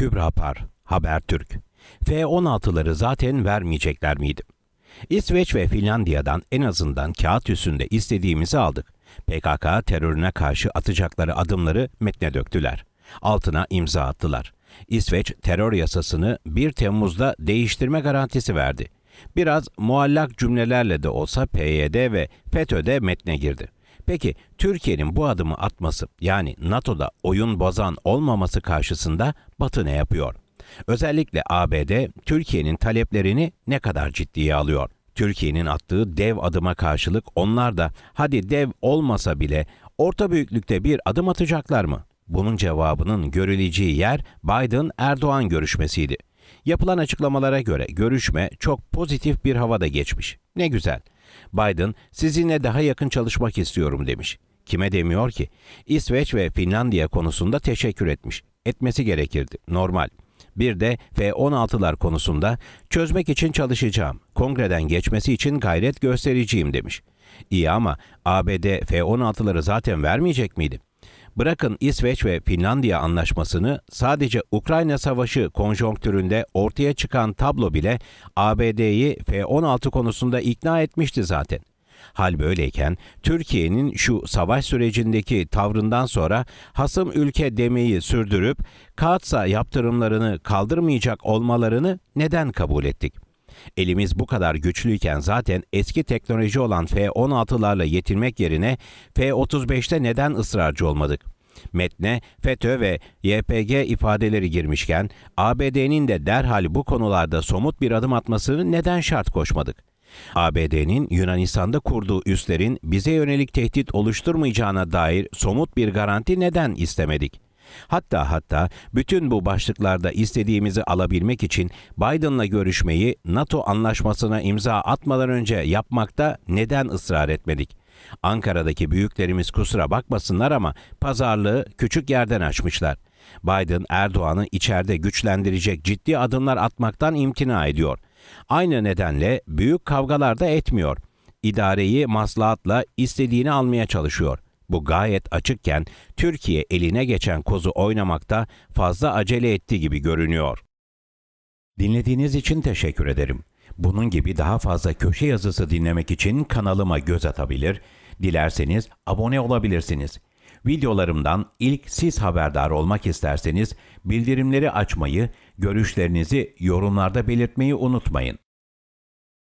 Kübra Par, Habertürk. F-16'ları zaten vermeyecekler miydi? İsveç ve Finlandiya'dan en azından kağıt üstünde istediğimizi aldık. PKK terörüne karşı atacakları adımları metne döktüler. Altına imza attılar. İsveç terör yasasını 1 Temmuz'da değiştirme garantisi verdi. Biraz muallak cümlelerle de olsa PYD ve FETÖ'de metne girdi. Peki Türkiye'nin bu adımı atması yani NATO'da oyun bozan olmaması karşısında Batı ne yapıyor? Özellikle ABD Türkiye'nin taleplerini ne kadar ciddiye alıyor? Türkiye'nin attığı dev adıma karşılık onlar da hadi dev olmasa bile orta büyüklükte bir adım atacaklar mı? Bunun cevabının görüleceği yer Biden-Erdoğan görüşmesiydi. Yapılan açıklamalara göre görüşme çok pozitif bir havada geçmiş. Ne güzel. Biden sizinle daha yakın çalışmak istiyorum demiş. Kime demiyor ki? İsveç ve Finlandiya konusunda teşekkür etmiş. Etmesi gerekirdi. Normal. Bir de F-16'lar konusunda çözmek için çalışacağım. Kongreden geçmesi için gayret göstereceğim demiş. İyi ama ABD F-16'ları zaten vermeyecek miydi? Bırakın İsveç ve Finlandiya anlaşmasını sadece Ukrayna Savaşı konjonktüründe ortaya çıkan tablo bile ABD'yi F-16 konusunda ikna etmişti zaten. Hal böyleyken Türkiye'nin şu savaş sürecindeki tavrından sonra hasım ülke demeyi sürdürüp Katsa yaptırımlarını kaldırmayacak olmalarını neden kabul ettik? Elimiz bu kadar güçlüyken zaten eski teknoloji olan F-16'larla yetinmek yerine F-35'te neden ısrarcı olmadık? Metne FETÖ ve YPG ifadeleri girmişken ABD'nin de derhal bu konularda somut bir adım atmasını neden şart koşmadık? ABD'nin Yunanistan'da kurduğu üslerin bize yönelik tehdit oluşturmayacağına dair somut bir garanti neden istemedik? Hatta hatta bütün bu başlıklarda istediğimizi alabilmek için Biden'la görüşmeyi NATO anlaşmasına imza atmadan önce yapmakta neden ısrar etmedik? Ankara'daki büyüklerimiz kusura bakmasınlar ama pazarlığı küçük yerden açmışlar. Biden Erdoğan'ı içeride güçlendirecek ciddi adımlar atmaktan imtina ediyor. Aynı nedenle büyük kavgalar da etmiyor. İdareyi maslahatla istediğini almaya çalışıyor. Bu gayet açıkken Türkiye eline geçen kozu oynamakta fazla acele etti gibi görünüyor. Dinlediğiniz için teşekkür ederim. Bunun gibi daha fazla köşe yazısı dinlemek için kanalıma göz atabilir, dilerseniz abone olabilirsiniz. Videolarımdan ilk siz haberdar olmak isterseniz bildirimleri açmayı, görüşlerinizi yorumlarda belirtmeyi unutmayın.